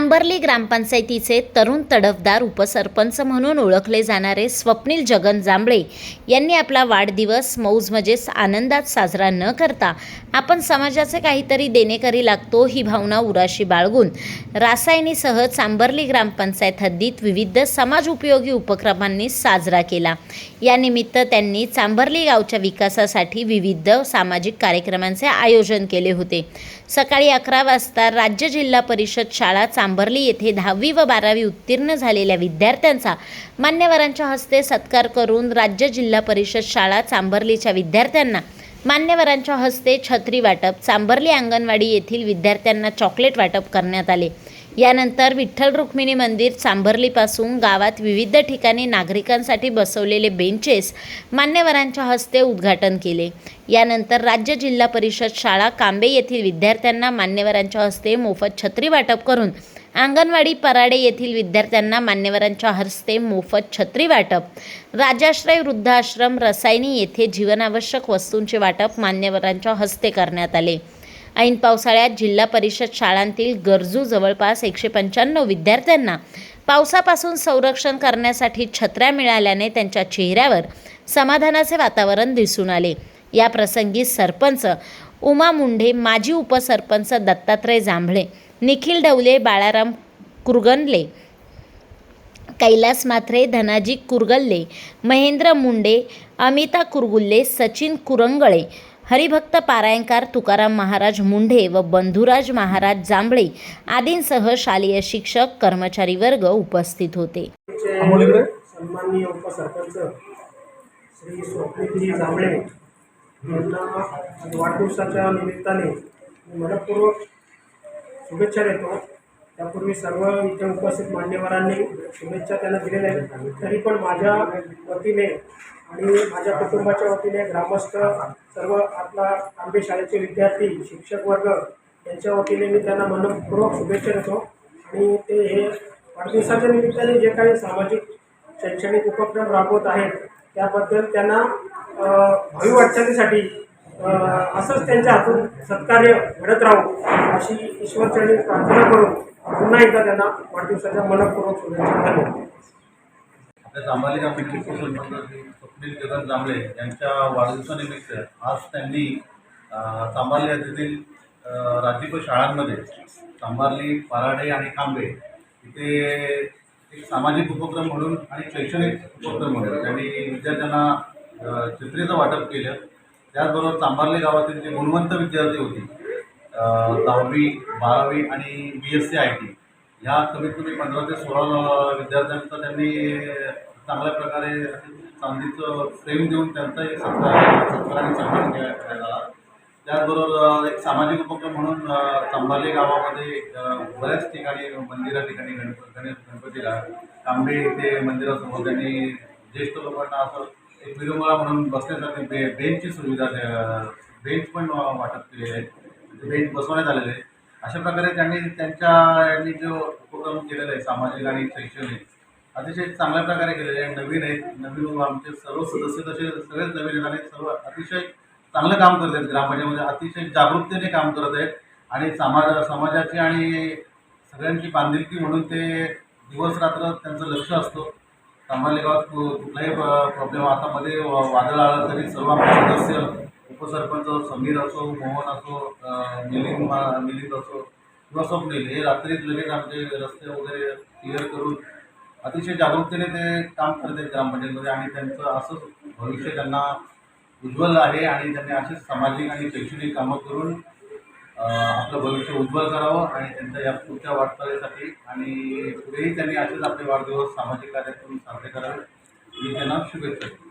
तांबर्ली ग्रामपंचायतीचे तरुण तडफदार उपसरपंच म्हणून ओळखले जाणारे स्वप्नील जगन जांभळे यांनी आपला वाढदिवस मौजमजेस आनंदात साजरा न करता आपण समाजाचे काहीतरी देणेकरी लागतो ही भावना उराशी बाळगून रासायनीसह चांबर्ली ग्रामपंचायत हद्दीत विविध समाज उपयोगी उपक्रमांनी साजरा केला. यानिमित्त त्यांनी चांबर्ली गावच्या विकासासाठी विविध सामाजिक कार्यक्रमांचे आयोजन केले होते. सकाळी अकरा वाजता राज्य जिल्हा परिषद शाळा चांबर्ली येथे दहावी व बारावी उत्तीर्ण झालेल्या विद्यार्थ्यांचा मान्यवरांच्या हस्ते सत्कार करून राज्य जिल्हा परिषद शाळा चांबर्लीच्या विद्यार्थ्यांना मान्यवरांच्या हस्ते छत्री वाटप चांबर्ली अंगणवाडी येथील विद्यार्थ्यांना चॉकलेट वाटप करण्यात आले. यानंतर विठ्ठल रुक्मिणी मंदिर चांबर्लीपासून गावात विविध ठिकाणी नागरिकांसाठी बसवलेले बेंचेस मान्यवरांच्या हस्ते उद्घाटन केले. यानंतर राज्य जिल्हा परिषद शाळा कांबे येथील विद्यार्थ्यांना मान्यवरांच्या हस्ते मोफत छत्री वाटप करून अंगणवाडी पराडे येथील विद्यार्थ्यांना मान्यवरांच्या हस्ते मोफत छत्री वाटप. राजाश्रय वृद्धाश्रम रसायनी येथे जीवनावश्यक वस्तूंचे वाटप मान्यवरांच्या हस्ते करण्यात आले. ऐन पावसाळ्यात जिल्हा परिषद शाळांतील गरजू जवळपास एकशे पंच्याण्णव विद्यार्थ्यांना पावसापासून संरक्षण करण्यासाठी छत्र्या मिळाल्याने त्यांच्या चेहऱ्यावर समाधानाचे वातावरण दिसून आले. या प्रसंगी सरपंच उमा मुंढे माजी उपसरपंच दत्तात्रय जांभळे निखिल डवले बाळाराम कुरगनले कैलास माथरे धनाजी कुरगल्ले महेंद्र मुंडे अमिता कुरगुल्ले सचिन कुरंगळे हरिभक्त पारायणकार तुकाराम महाराज मुंढे व बंधुराज महाराज जांभळे आदींसह शालेय शिक्षक कर्मचारी वर्ग उपस्थित होते. सन्माननीय उपसरपंच श्री स्वप्नीलजी जांभळे यांना वाढदिवसाच्या निमित्ताने मनपूर्वक शुभेच्छा देतो. त्यापूर्वी सर्व इथे उपस्थित मान्यवरांनी शुभेच्छा त्यांना दिलेल्या आहेत. तरी पण माझ्या वतीने आणि माझ्या कुटुंबाच्या वतीने ग्रामस्थ सर्व आपला आंबे शाळेचे विद्यार्थी शिक्षक वर्ग यांच्या वतीने मी त्यांना मनपूर्वक शुभेच्छा देतो. आणि ते हे वाढदिवसाच्या निमित्ताने जे काही सामाजिक शैक्षणिक उपक्रम राबवत आहेत त्याबद्दल त्यांना भावी वाटचालीसाठी असंच त्यांच्या हातून सत्कार्य घडत राहू अशी ईश्वरचरणी प्रार्थना करून पुन्हा एकदा त्यांना वाढदिवसाच्या मनपूर्वक शुभेच्छा धन्यवाद आपल्या चांबाली स्वप्नील जगन जांभळे यांच्या वाढदिवसानिमित्त आज त्यांनी अ, चांबार्ली येथील शाळांमध्ये चांबार्ली पराडे आणि कांबे इथे एक सामाजिक उपक्रम म्हणून आणि शैक्षणिक उपक्रम म्हणून त्यांनी विद्यार्थ्यांना चित्रेचं वाटप केलं. त्याचबरोबर चांबार्ली गावातील जे गुणवंत विद्यार्थी होते दहावी बारावी आणि B S C I T ह्या कमीत कमी पंधरा ते सोळा विद्यार्थ्यांचा त्यांनी चांगल्या प्रकारे चांदीचं फ्रेम देऊन त्यांचा एक सत्कार सत्काराने सन्मान करण्यात आला त्याचबरोबर एक सामाजिक उपक्रम म्हणून चांभाले गावामध्ये बऱ्याच ठिकाणी मंदिरा ठिकाणी गणप गणेश गणपतीला तांबे इथे मंदिरासमोर त्यांनी ज्येष्ठ लोकांना असं एक विरंगुळा म्हणून बसण्यासाठी बे बेंचची सुविधा बेंच पण वाटप केलेले आहेत बेंच बसवण्यात आलेले आहेत अशा प्रकारे त्यांनी त्यांच्या यांनी जो उपक्रम केलेला आहे सामाजिक आणि शैक्षणिक अतिशय चांगल्या प्रकारे केलेले आहे. नवीन आहेत नवीन आमचे सर्व सदस्य तसे सगळेच नवीन आहेत आणि सर्व अतिशय चांगलं काम करत आहेत. ग्रामपंचायतीमध्ये अतिशय जागरूकतेने काम करत आहेत आणि समाज समाजाची आणि सगळ्यांची बांधिलकी म्हणून ते दिवस रात्र त्यांचं लक्ष असतं. सांभाळले कुठलाही प्रॉब्लेम आता मध्ये वादळ आलं तरी सर्व आमचे सदस्य उपसरपंच समीर असो मोहन असो मिलिंद मिलिंद असो किंवा स्वप्नील हे रात्रीच लगेच आमचे रस्ते वगैरे क्लिअर करून अतिशय जागरूकतेने ते काम करत आहेत ग्रामपंचायतीमध्ये आणि त्यांचं असंच भविष्य त्यांना उज्ज्वल आहे आणि त्यांनी असेच सामाजिक आणि शैक्षणिक कामं करून आपलं भविष्य उज्ज्वल करावं आणि त्यांच्या या पुढच्या वाटचालीसाठी आणि पुढेही त्यांनी असेच आपले वाढदिवस सामाजिक कार्यक्रम साजरे करावे मी त्यांना शुभेच्छा देतो.